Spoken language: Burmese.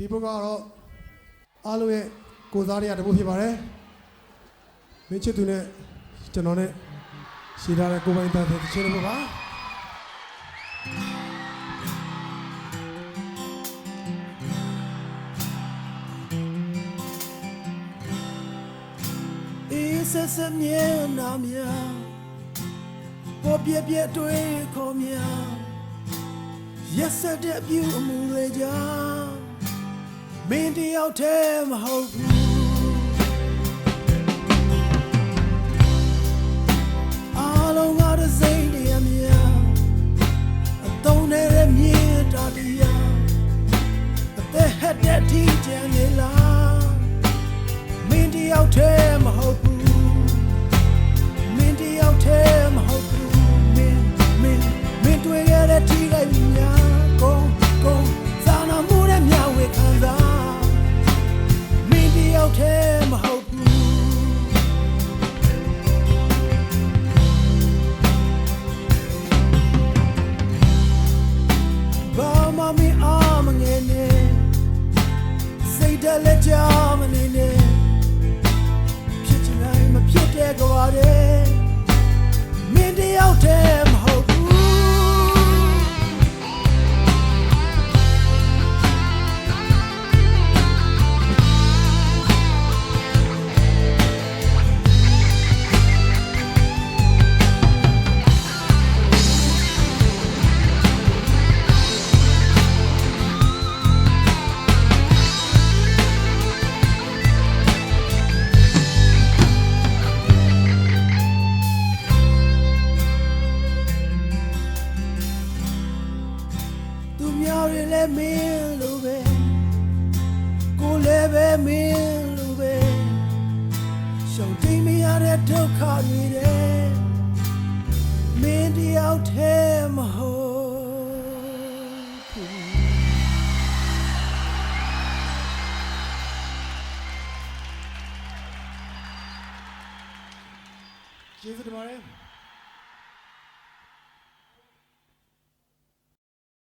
ဒီဘုတ်ကတော့အားလုံးရဲ့ကိုစားရတဲ့ဘုတ်ဖြစ်ပါတယ်မင်းချစ်သူနဲ့ကျွန်တော်နဲ့ရှိထားတဲ့ကိုပိုင်တန်တဲ့ချင်းဘုတ်ပါအေးဆက်ဆက်မြဲနာများပေါ်ပြက်ပြက်တွေးခေါ်များရက်ဆက်တဲ့အပြုအမူတွေကြောင့် မင်းတယောက်တည်းမဟုတ်ဘူး လည်းမင်းလိုပဲကိုယ်လည်းပဲမင်းလိုပဲရှောင်တိမ်မရတဲ့ဒုက္ခတွေတဲ့မင်းတယောက်တည်းမဟုတ်ဘူးကျေးဇူးတင်ပါတယ်